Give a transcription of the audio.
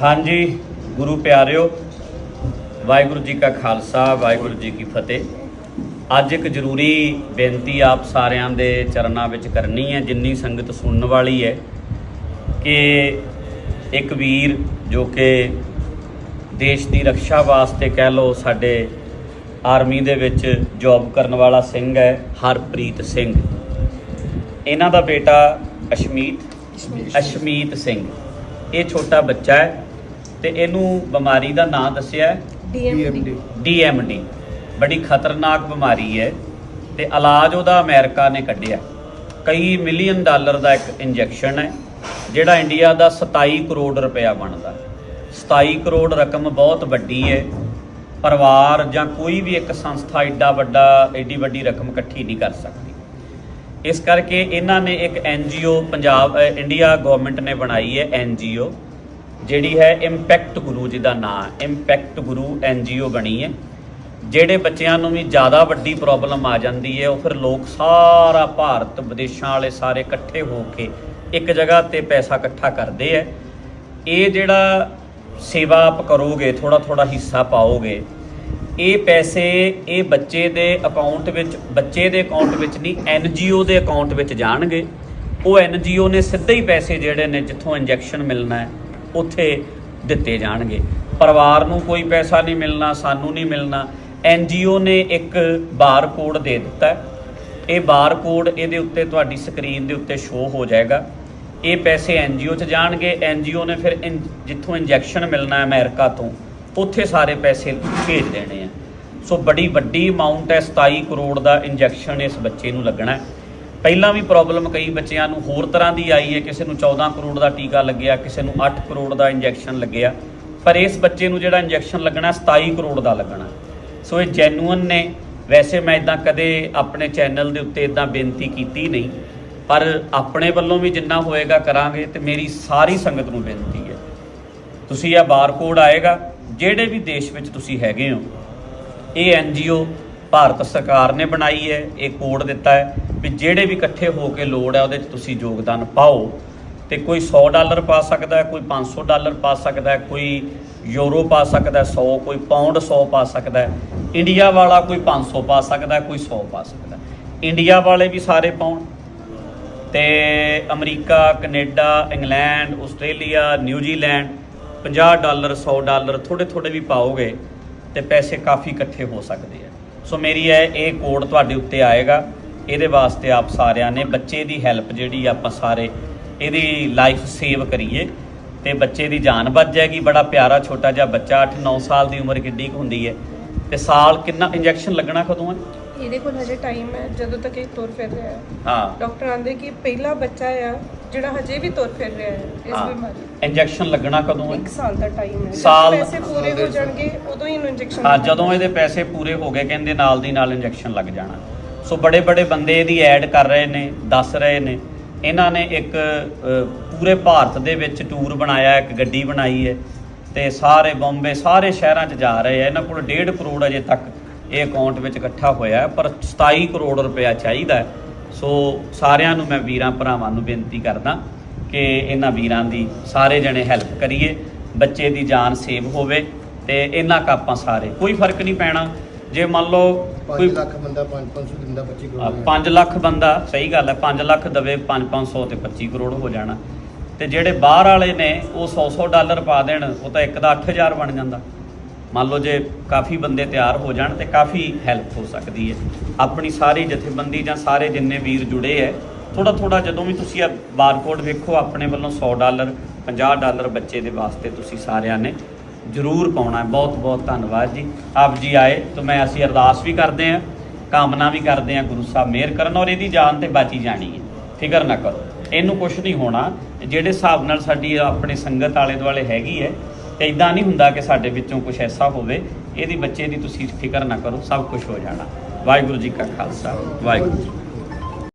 ਹਾਂਜੀ ਗੁਰੂ ਪਿਆਰਿਓ ਵਾਹਿਗੁਰੂ ਜੀ ਕਾ ਖਾਲਸਾ ਵਾਹਿਗੁਰੂ ਜੀ ਕੀ ਫਤਿਹ। ਅੱਜ ਇੱਕ ਜ਼ਰੂਰੀ ਬੇਨਤੀ ਆਪ ਸਾਰਿਆਂ ਦੇ ਚਰਨਾਂ ਵਿੱਚ ਕਰਨੀ ਹੈ ਜਿੰਨੀ ਸੰਗਤ ਸੁਣਨ ਵਾਲੀ ਹੈ ਕਿ ਇੱਕ ਵੀਰ ਜੋ ਕਿ ਦੇਸ਼ ਦੀ ਰੱਖਿਆ ਵਾਸਤੇ ਕਹਿ ਲਓ ਸਾਡੇ ਆਰਮੀ ਦੇ ਵਿੱਚ ਜੌਬ ਕਰਨ ਵਾਲਾ ਸਿੰਘ ਹੈ ਹਰਪ੍ਰੀਤ ਸਿੰਘ। ਇਹਨਾਂ ਦਾ ਬੇਟਾ ਅਸ਼ਮੀਤ ਅਸ਼ਮੀਤ ਸਿੰਘ। ਇਹ ਛੋਟਾ ਬੱਚਾ ਹੈ ਤੇ ਇਹਨੂੰ ਬਿਮਾਰੀ ਦਾ ਨਾਂ ਦੱਸਿਆ ਹੈ? ਡੀਐਮਡੀ ਡੀਐਮਡੀ ਬੜੀ ਖਤਰਨਾਕ ਬਿਮਾਰੀ ਹੈ ਤੇ ਇਲਾਜ ਉਹਦਾ ਅਮਰੀਕਾ ਨੇ ਕੱਢਿਆ। ਕਈ ਮਿਲੀਅਨ ਡਾਲਰ ਦਾ ਇੱਕ ਇੰਜੈਕਸ਼ਨ ਹੈ ਜਿਹੜਾ ਇੰਡੀਆ ਦਾ 27 ਕਰੋੜ ਰੁਪਇਆ ਬਣਦਾ 27 ਕਰੋੜ ਰਕਮ ਬਹੁਤ ਵੱਡੀ ਹੈ। ਪਰਿਵਾਰ ਜਾਂ ਕੋਈ ਵੀ ਇੱਕ ਸੰਸਥਾ ਏਡਾ ਵੱਡਾ ਏਡੀ ਵੱਡੀ ਰਕਮ ਇਕੱਠੀ ਨਹੀਂ ਕਰ ਸਕਦੀ। ਇਸ ਕਰਕੇ ਇਹਨਾਂ ਨੇ ਇੱਕ ਐਨਜੀਓ ਪੰਜਾਬ ਇੰਡੀਆ ਗਵਰਨਮੈਂਟ ਨੇ ਬਣਾਈ ਹੈ ਐਨਜੀਓ ਜਿਹੜੀ ਹੈ ਇੰਪੈਕਟ ਗੁਰੂ ਜੀ ਦਾ ਨਾਮ ਹੈ ਇੰਪੈਕਟ ਗੁਰੂ ਐਨਜੀਓ ਬਣੀ ਹੈ। ਜਿਹੜੇ ਬੱਚਿਆਂ ਨੂੰ ਵੀ ਜ਼ਿਆਦਾ ਵੱਡੀ ਪ੍ਰੋਬਲਮ ਆ ਜਾਂਦੀ ਹੈ, ਉਹ ਫਿਰ ਲੋਕ ਸਾਰਾ ਭਾਰਤ, ਵਿਦੇਸ਼ਾਂ ਵਾਲੇ ਸਾਰੇ ਇਕੱਠੇ ਹੋ ਕੇ ਇੱਕ ਜਗ੍ਹਾ ਤੇ ਪੈਸਾ ਇਕੱਠਾ ਕਰਦੇ ਹੈ। ਇਹ ਜਿਹੜਾ ਸੇਵਾ ਆਪ ਕਰੋਗੇ ਥੋੜਾ ਥੋੜਾ ਹਿੱਸਾ ਪਾਓਗੇ, ਇਹ ਪੈਸੇ ਇਹ ਬੱਚੇ ਦੇ ਅਕਾਊਂਟ ਵਿੱਚ, ਬੱਚੇ ਦੇ ਅਕਾਊਂਟ ਵਿੱਚ ਨਹੀਂ ਐਨਜੀਓ ਦੇ ਅਕਾਊਂਟ ਵਿੱਚ ਜਾਣਗੇ। ਉਹ ਐਨਜੀਓ ਨੇ ਸਿੱਧੇ ਹੀ ਪੈਸੇ ਜਿਹੜੇ ਨੇ, ਜਿੱਥੋਂ ਇੰਜੈਕਸ਼ਨ ਮਿਲਣਾ ਹੈ ਉੱਥੇ ਦਿੱਤੇ ਜਾਣਗੇ। ਪਰਿਵਾਰ ਨੂੰ ਕੋਈ ਪੈਸਾ ਨਹੀਂ ਮਿਲਣਾ, ਸਾਨੂੰ ਨਹੀਂ ਮਿਲਣਾ। ਐਨਜੀਓ ਨੇ ਇੱਕ ਬਾਰ ਕੋਡ ਦੇ ਦਿੱਤਾ ਇਹ ਬਾਰ ਕੋਡ ਇਹਦੇ ਉੱਤੇ ਤੁਹਾਡੀ ਸਕਰੀਨ ਦੇ ਉੱਤੇ ਸ਼ੋ ਹੋ ਜਾਏਗਾ। ਇਹ ਪੈਸੇ ਐਨਜੀਓ 'ਚ ਜਾਣਗੇ। ਐਨਜੀਓ ਨੇ ਫਿਰ ਇਨ- ਜਿੱਥੋਂ ਇੰਜੈਕਸ਼ਨ ਮਿਲਣਾ ਹੈ ਅਮਰੀਕਾ ਤੋਂ, ਉੱਥੇ ਸਾਰੇ ਪੈਸੇ ਭੇਜ ਦੇਣੇ ਆ। ਸੋ ਬੜੀ ਵੱਡੀ ਅਮਾਉਂਟ ਹੈ 27 ਕਰੋੜ ਦਾ ਇੰਜੈਕਸ਼ਨ ਇਸ ਬੱਚੇ ਨੂੰ ਲੱਗਣਾ ਹੈ। ਪਹਿਲਾਂ ਵੀ ਪ੍ਰੋਬਲਮ ਕਈ ਬੱਚਿਆਂ ਨੂੰ ਹੋਰ ਤਰ੍ਹਾਂ ਦੀ ਆਈ ਹੈ। ਕਿਸੇ ਨੂੰ 14 ਕਰੋੜ ਦਾ ਟੀਕਾ ਲੱਗਿਆ, ਕਿਸੇ ਨੂੰ 8 ਕਰੋੜ ਦਾ ਇੰਜੈਕਸ਼ਨ ਲੱਗਿਆ। ਪਰ ਇਸ ਬੱਚੇ ਨੂੰ ਜਿਹੜਾ ਇੰਜੈਕਸ਼ਨ ਲੱਗਣਾ 27 ਕਰੋੜ ਦਾ ਲੱਗਣਾ। ਸੋ ਇਹ ਜੈਨੂਅਨ ਨੇ। ਵੈਸੇ ਮੈਂ ਇਦਾਂ ਕਦੇ ਆਪਣੇ ਚੈਨਲ ਦੇ ਉੱਤੇ ਇਦਾਂ ਬੇਨਤੀ ਕੀਤੀ ਨਹੀਂ। ਪਰ ਆਪਣੇ ਵੱਲੋਂ ਵੀ ਜਿੰਨਾ ਹੋਏਗਾ ਕਰਾਂਗੇ ਤੇ ਮੇਰੀ ਸਾਰੀ ਸੰਗਤ ਨੂੰ ਬੇਨਤੀ ਹੈ। ਤੁਸੀਂ ਇਹ ਬਾਰਕੋਡ ਆਏਗਾ। ਜਿਹੜੇ ਵੀ ਦੇਸ਼ ਵਿੱਚ ਤੁਸੀਂ ਹੈਗੇ ਹੋ, ਇਹ ਐਨਜੀਓ ਭਾਰਤ ਸਰਕਾਰ ਨੇ ਬਣਾਈ ਹੈ, ਇਹ ਕੋਡ ਦਿੱਤਾ ਹੈ ਵੀ ਜਿਹੜੇ ਵੀ ਇਕੱਠੇ ਹੋ ਕੇ ਲੋੜ ਹੈ ਉਹਦੇ 'ਚ ਤੁਸੀਂ ਯੋਗਦਾਨ ਪਾਓ ਤੇ ਕੋਈ 100 ਡਾਲਰ ਪਾ ਸਕਦਾ ਹੈ, ਕੋਈ 500 ਡਾਲਰ ਪਾ ਸਕਦਾ ਹੈ, ਕੋਈ ਯੂਰੋ ਪਾ ਸਕਦਾ ਹੈ 100 ਕੋਈ ਪਾਉਂਡ 100 ਪਾ ਸਕਦਾ ਹੈ, ਇੰਡੀਆ ਵਾਲਾ ਕੋਈ 500 ਪਾ ਸਕਦਾ ਹੈ, ਕੋਈ 100 ਪਾ ਸਕਦਾ ਹੈ। ਇੰਡੀਆ ਵਾਲੇ ਵੀ ਸਾਰੇ ਪਾਉਣ ਤੇ America, Canada, England, Australia, New Zealand 50 dollar 100 dollar ਥੋੜੇ ਥੋੜੇ ਵੀ ਪਾਓਗੇ ਤੇ ਪੈਸੇ ਕਾਫੀ ਇਕੱਠੇ ਹੋ ਸਕਦੇ ਆ। ਸੋ ਮੇਰੀ ਇਹ ਇਹ ਕੋਡ ਤੁਹਾਡੇ ਉੱਤੇ ਆਏਗਾ। ਇਹਦੇ ਵਾਸਤੇ ਆਪ ਸਾਰਿਆਂ ਨੇ ਬੱਚੇ ਦੀ ਹੈਲਪ ਜਿਹੜੀ ਆਪਾਂ ਸਾਰੇ ਇਹਦੀ ਲਾਈਫ ਸੇਵ ਕਰੀਏ। ਤੇ ਬੱਚੇ ਦੀ ਜਾਨ ਬਚ ਜਾਏਗੀ। ਬੜਾ ਪਿਆਰਾ ਛੋਟਾ ਜਿਹਾ ਬੱਚਾ 8-9 ਸਾਲ ਦੀ ਉਮਰ ਕਿੱਡੀ ਕੁ ਹੁੰਦੀ ਹੈ। ਤੇ ਸਾਲ ਕਿੰਨਾ ਇੰਜੈਕਸ਼ਨ ਲੱਗਣਾ ਕਦੋਂ ਹੈ? ਇਹਦੇ ਕੋਲ ਹਜੇ ਟਾਈਮ ਹੈ ਜਦੋਂ ਤੱਕ ਇਹ ਤੁਰ ਫਿਰ ਰਿਹਾ ਹੈ। ਹਾਂ। ਡਾਕਟਰ ਆਂਦੇ ਕਿ ਪਹਿਲਾ ਬੱਚਾ ਆ ਜਿਹੜਾ ਹਜੇ ਵੀ ਤੁਰ ਫਿਰ ਰਿਹਾ ਹੈ ਇਸ ਬਿਮਾਰੀ ਇੰਜੈਕਸ਼ਨ ਲੱਗਣਾ ਕਦੋਂ ਹੈ? ਇੱਕ ਸਾਲ ਦਾ ਟਾਈਮ ਹੈ। ਸਾਲ- ਪੈਸੇ ਪੂਰੇ ਹੋ ਜਾਣਗੇ ਉਦੋਂ ਹੀ ਇਹਨੂੰ ਇੰਜੈਕਸ਼ਨ ਹਾਂ ਜਦੋਂ ਇਹਦੇ ਪੈਸੇ ਪੂਰੇ ਹੋ ਗਏ ਕਹਿੰਦੇ ਨਾਲ ਦੀ ਨਾਲ ਇੰਜੈਕਸ਼ਨ ਲੱਗ ਜਾਣਾ। ਸੋ ਬੜੇ ਬੜੇ ਬੰਦੇ ਇਹਦੀ ਐਡ ਕਰ ਰਹੇ ਨੇ ਦੱਸ ਰਹੇ ਨੇ। ਇਹਨਾਂ ਨੇ ਇੱਕ ਪੂਰੇ ਭਾਰਤ ਦੇ ਵਿੱਚ ਟੂਰ ਬਣਾਇਆ ਇੱਕ ਗੱਡੀ ਬਣਾਈ ਹੈ ਤੇ ਸਾਰੇ ਬੰਬੇ ਸਾਰੇ ਸ਼ਹਿਰਾਂ 'ਚ ਜਾ ਰਹੇ ਆ। ਇਹਨਾਂ ਕੋਲ 1.5 ਕਰੋੜ ਅਜੇ ਤੱਕ ਇਹ ਅਕਾਊਂਟ ਵਿੱਚ ਇਕੱਠਾ ਹੋਇਆ ਹੈ, ਪਰ 27 ਕਰੋੜ ਰੁਪਇਆ ਚਾਹੀਦਾ ਹੈ। ਸੋ ਸਾਰਿਆਂ ਨੂੰ ਮੈਂ ਵੀਰਾਂ ਭਰਾਵਾਂ ਨੂੰ ਬੇਨਤੀ ਕਰਦਾ ਕਿ ਇਹਨਾਂ ਵੀਰਾਂ ਦੀ ਸਾਰੇ ਜਣੇ ਹੈਲਪ ਕਰੀਏ ਬੱਚੇ ਦੀ ਜਾਨ ਸੇਵ ਹੋਵੇ ਤੇ ਇਹਨਾਂ ਕਾਪਾਂ ਸਾਰੇ। ਕੋਈ ਫ਼ਰਕ ਨਹੀਂ ਪੈਣਾ। ਜੇ ਮੰਨ ਲਓ 5 ਕੋਈ ਲੱਖ ਬੰਦਾ 5-500 ਦਿੰਦਾ 25 ਆ, ਕਰੋੜ 5 ਲੱਖ ਬੰਦਾ ਸਹੀ ਗੱਲ ਹੈ 5 ਲੱਖ ਦਵੇ 5-500 ਤੇ 25 ਕਰੋੜ ਹੋ ਜਾਣਾ। ਤੇ ਜਿਹੜੇ ਬਾਹਰ ਵਾਲੇ ਨੇ ਉਹ 100-100 ਡਾਲਰ ਪਾ ਦੇਣ ਉਹ ਤਾਂ ਇੱਕ ਦਾ 8000 ਬਣ ਜਾਂਦਾ। ਮੰਨ ਲਓ ਜੇ ਕਾਫੀ ਬੰਦੇ ਤਿਆਰ ਹੋ ਜਾਣ ਤੇ ਕਾਫੀ ਹੈਲਪ ਹੋ ਸਕਦੀ ਹੈ। ਆਪਣੀ ਸਾਰੀ ਜਥੇਬੰਦੀ ਜਾਂ ਸਾਰੇ ਜਿੰਨੇ ਵੀਰ ਜੁੜੇ ਹੈ ਥੋੜਾ ਥੋੜਾ ਜਦੋਂ ਵੀ ਤੁਸੀਂ ਆ ਬਾਰਕੋਡ ਵੇਖੋ, ਆਪਣੇ ਵੱਲੋਂ 100 ਡਾਲਰ 50 ਡਾਲਰ ਬੱਚੇ ਦੇ ਵਾਸਤੇ ਤੁਸੀਂ ਸਾਰਿਆਂ ਨੇ ਜ਼ਰੂਰ ਪਾਉਣਾ ਹੈ। ਬਹੁਤ ਬਹੁਤ ਧੰਨਵਾਦ ਜੀ। ਆਪ ਜੀ ਆਏ ਤਾਂ ਮੈਂ ਅਸੀਂ ਅਰਦਾਸ ਵੀ ਕਰਦੇ ਹਾਂ, ਕਾਮਨਾ ਵੀ ਕਰਦੇ ਹਾਂ ਗੁਰੂ ਸਾਹਿਬ ਮਿਹਰ ਕਰਨ ਔਰ ਇਹਦੀ ਜਾਨ ਤੇ ਬਾਚੀ ਜਾਣੀ ਹੈ। ਫਿਕਰ ਨਾ ਕਰੋ। ਇਹਨੂੰ ਕੁਝ ਨਹੀਂ ਹੋਣਾ। ਜਿਹੜੇ ਹਿਸਾਬ ਨਾਲ ਸਾਡੀ ਆਪਣੇ ਸੰਗਤ ਆਲੇ ਦੁਆਲੇ ਹੈਗੀ ਹੈ ਤੇ ਇਦਾਂ ਨਹੀਂ ਹੁੰਦਾ ਕਿ ਸਾਡੇ ਵਿੱਚੋਂ ਕੁਝ ਐਸਾ ਹੋਵੇ, ਇਹਦੀ ਬੱਚੇ ਦੀ ਤੁਸੀਂ ਫਿਕਰ ਨਾ ਕਰੋ, ਸਭ ਕੁਝ ਹੋ ਜਾਣਾ। ਵਾਹਿਗੁਰੂ ਜੀ ਕਾ ਖਾਲਸਾ, ਵਾਹਿਗੁਰੂ ਜੀ